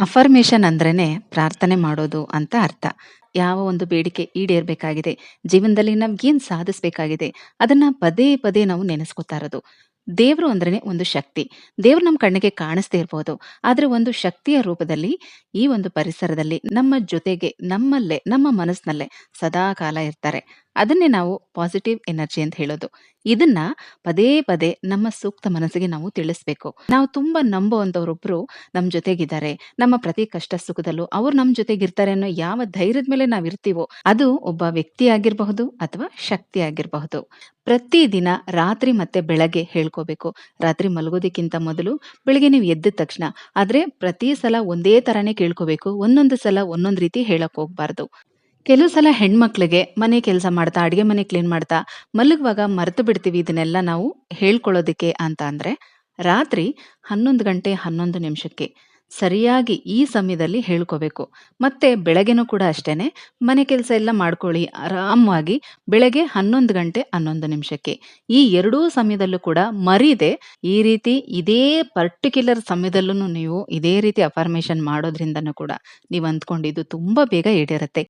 Affirmation ಅಂದ್ರೇನೆ ಪ್ರಾರ್ಥನೆ ಮಾಡೋದು ಅಂತ ಅರ್ಥ. ಯಾವ ಒಂದು ಬೇಡಿಕೆ ಈಡೇರ್ಬೇಕಾಗಿದೆ, ಜೀವನದಲ್ಲಿ ನಮ್ಗೇನ್ ಸಾಧಿಸ್ಬೇಕಾಗಿದೆ, ಅದನ್ನ ಪದೇ ಪದೇ ನಾವು ನೆನೆಸ್ಕೊತಾ ಇರೋದು. ದೇವ್ರು ಅಂದ್ರೇನೆ ಒಂದು ಶಕ್ತಿ. ದೇವ್ರು ನಮ್ ಕಣ್ಣಿಗೆ ಕಾಣಿಸ್ದೇ ಇರ್ಬೋದು. ಆದ್ರೆ ಒಂದು ಶಕ್ತಿಯ ರೂಪದಲ್ಲಿ ಈ ಒಂದು ಪರಿಸರದಲ್ಲಿ ನಮ್ಮ ಜೊತೆಗೆ, ನಮ್ಮಲ್ಲೇ, ನಮ್ಮ ಮನಸ್ಸಿನಲ್ಲೇ ಸದಾ ಕಾಲ ಇರ್ತಾರೆ. ಅದನ್ನೇ ನಾವು ಪಾಸಿಟಿವ್ ಎನರ್ಜಿ ಅಂತ ಹೇಳೋದು. ಇದನ್ನ ಪದೇ ಪದೇ ನಮ್ಮ ಸೂಕ್ತ ಮನಸ್ಸಿಗೆ ನಾವು ತಿಳಿಸ್ಬೇಕು. ನಾವು ತುಂಬಾ ನಂಬುವಂತವ್ರೊಬ್ರು ನಮ್ಮ ಜೊತೆಗಿದ್ದಾರೆ. ನಮ್ಮ ಪ್ರತಿ ಕಷ್ಟ ಸುಖದಲ್ಲೂ ಅವ್ರು ನಮ್ಮ ಜೊತೆಗಿರ್ತಾರೆ ಅನ್ನೋ ಯಾವ ಧೈರ್ಯದ ಮೇಲೆ ನಾವಿರ್ತೀವೋ, ಅದು ಒಬ್ಬ ವ್ಯಕ್ತಿ ಆಗಿರಬಹುದು ಅಥವಾ ಶಕ್ತಿ ಆಗಿರಬಹುದು. ಪ್ರತಿದಿನ ರಾತ್ರಿ ಮತ್ತೆ ಬೆಳಗ್ಗೆ ಹೇಳ್ಕೋಬೇಕು. ರಾತ್ರಿ ಮಲಗೋದಕ್ಕಿಂತ ಮೊದಲು, ಬೆಳಿಗ್ಗೆ ನೀವು ಎದ್ದ ತಕ್ಷಣ. ಆದ್ರೆ ಪ್ರತಿ ಸಲ ಒಂದೇ ತರಾನೇ ಕೇಳ್ಕೋಬೇಕು. ಒಂದೊಂದು ಸಲ ಒಂದೊಂದ್ ರೀತಿ ಹೇಳಕ್ ಹೋಗ್ಬಾರ್ದು. ಕೆಲವು ಸಲ ಹೆಣ್ಮಕ್ಳಿಗೆ ಮನೆ ಕೆಲಸ ಮಾಡ್ತಾ, ಅಡಿಗೆ ಮನೆ ಕ್ಲೀನ್ ಮಾಡ್ತಾ, ಮಲಗುವಾಗ ಮರೆತು ಬಿಡ್ತೀವಿ ಇದನ್ನೆಲ್ಲ ನಾವು ಹೇಳ್ಕೊಳ್ಳೋದಕ್ಕೆ ಅಂತ ಅಂದ್ರೆ, ರಾತ್ರಿ 11 ಗಂಟೆ 11 ನಿಮಿಷಕ್ಕೆ ಸರಿಯಾಗಿ ಈ ಸಮಯದಲ್ಲಿ ಹೇಳ್ಕೋಬೇಕು. ಮತ್ತೆ ಬೆಳಗ್ಗೆನೂ ಕೂಡ ಅಷ್ಟೇನೆ, ಮನೆ ಕೆಲಸ ಎಲ್ಲ ಮಾಡ್ಕೊಳ್ಳಿ ಆರಾಮವಾಗಿ ಬೆಳಗ್ಗೆ 11 ಗಂಟೆ 11 ನಿಮಿಷಕ್ಕೆ. ಈ ಎರಡೂ ಸಮಯದಲ್ಲೂ ಕೂಡ ಮರೀದೆ ಈ ರೀತಿ ಇದೇ ಪರ್ಟಿಕ್ಯುಲರ್ ಸಮಯದಲ್ಲೂ ನೀವು ಇದೇ ರೀತಿ ಅಫರ್ಮೇಷನ್ ಮಾಡೋದ್ರಿಂದನೂ ಕೂಡ ನೀವು ಅಂದ್ಕೊಂಡಿದ್ದು ತುಂಬಾ ಬೇಗ ಈಡೇರುತ್ತೆ.